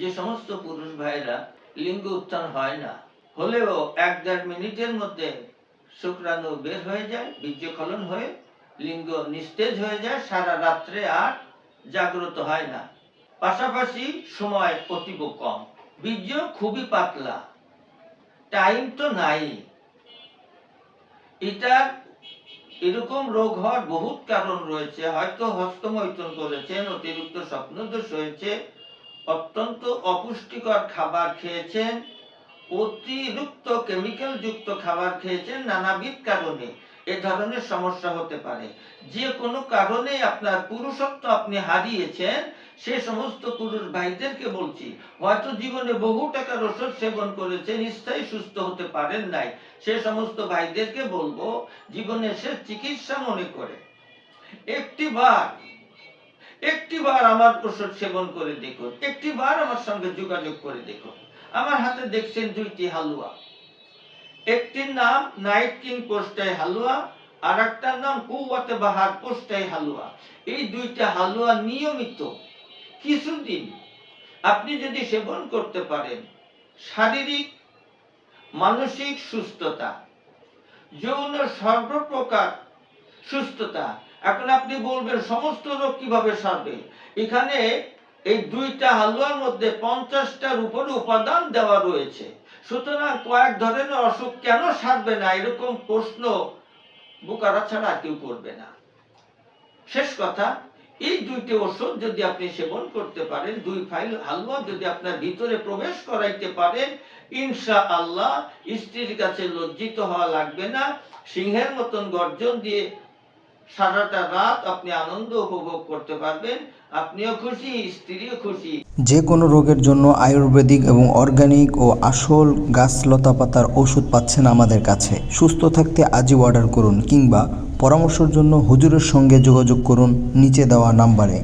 যে সমস্ত পুরুষ ভাইরা লিঙ্গ উত্থান হয় না, হলেও এক দেড় মিনিটের মধ্যে শুক্রাণু বের হয়ে যায় বীর্যকলন হয়ে, লিঙ্গ নিস্তেজ হয়ে যায়, সারা রাত্রে আর জাগ্রত হয় না। পাশাপাশি সময় অতীব কম। বীর্য খুবই পাতলা। টাইম তো নাই। এটা এরকম রোগ হওয়ার বহুত কারণ রয়েছে। হয়তো হস্তমৈথুন করেছেন, অতিরিক্ত স্বপ্নদোষ হয়েছে অত্যন্ত অপুষ্টিকর খাবার খেয়েছেন, অতিরিক্ত কেমিক্যাল যুক্ত খাবার খেয়েছেন নানাবিধ কারণে। এ ধরনের সমস্যা হতে পারে। যে কোনো কারণে আপনার পুরুষত্ব আপনি হারিয়েছেন, সে সমস্ত পুরুষ ভাইদেরকে বলছি, হয়তো জীবনে বহু টাকার ওষুধ সেবন করেছেন, স্থায়ী সুস্থ হতে পারেন নাই। সে সমস্ত ভাইদেরকে বলব জীবনের শেষ চিকিৎসা মনে করে। একটি বার একটি বার আমার ওষুধ সেবন করে দেখুন একটি বার আমার সঙ্গে যোগাযোগ করে দেখুন আমার হাতে দেখছেন দুইটি হালুয়া। একটির নাম নাইট কিং পোস্টাই হালুয়া আর একটার নাম কুয়াতে বাহার পোস্টাই হালুয়া। এই দুইটা হালুয়া নিয়মিত কিছুদিন আপনি যদি সেবন করতে পারেন, শারীরিক, মানসিক সুস্থতা, যৌন সর্বপ্রকার সুস্থতা এখন আপনি বলবেন, সমস্ত রোগ কীভাবে সারবে? এখানে এই দুইটা হালুয়ার মধ্যে পঞ্চাশটার উপরে উপাদান দেওয়া রয়েছে। সুতরাং কয়েক ধরনের অসুখ কেন সারবে না? এরকম প্রশ্ন বোকারা ছাড়া কেউ করবে না। শেষ কথা, এই দুইটি ওষুধ যদি আপনি সেবন করতে পারেন, দুই ফাইল হালুয়া যদি আপনার ভিতরে প্রবেশ করাইতে পারেন ইনশা আল্লাহ স্ত্রীর কাছে লজ্জিত হওয়া লাগবে না। সিংহের মতন গর্জন দিয়ে সারাটা রাত আপনি আনন্দ উপভোগ করতে পারবেন। আপনিও খুশি, স্ত্রীও খুশি। যে কোনো রোগের জন্য আয়ুর্বেদিক এবং অর্গানিক ও আসল গাছ লতা পাতার ওষুধ পাচ্ছেন আমাদের কাছে। সুস্থ থাকতে আজই অর্ডার করুন কিংবা পরামর্শের জন্য হুজুরের সঙ্গে যোগাযোগ করুন নিচে দেওয়া নাম্বারে।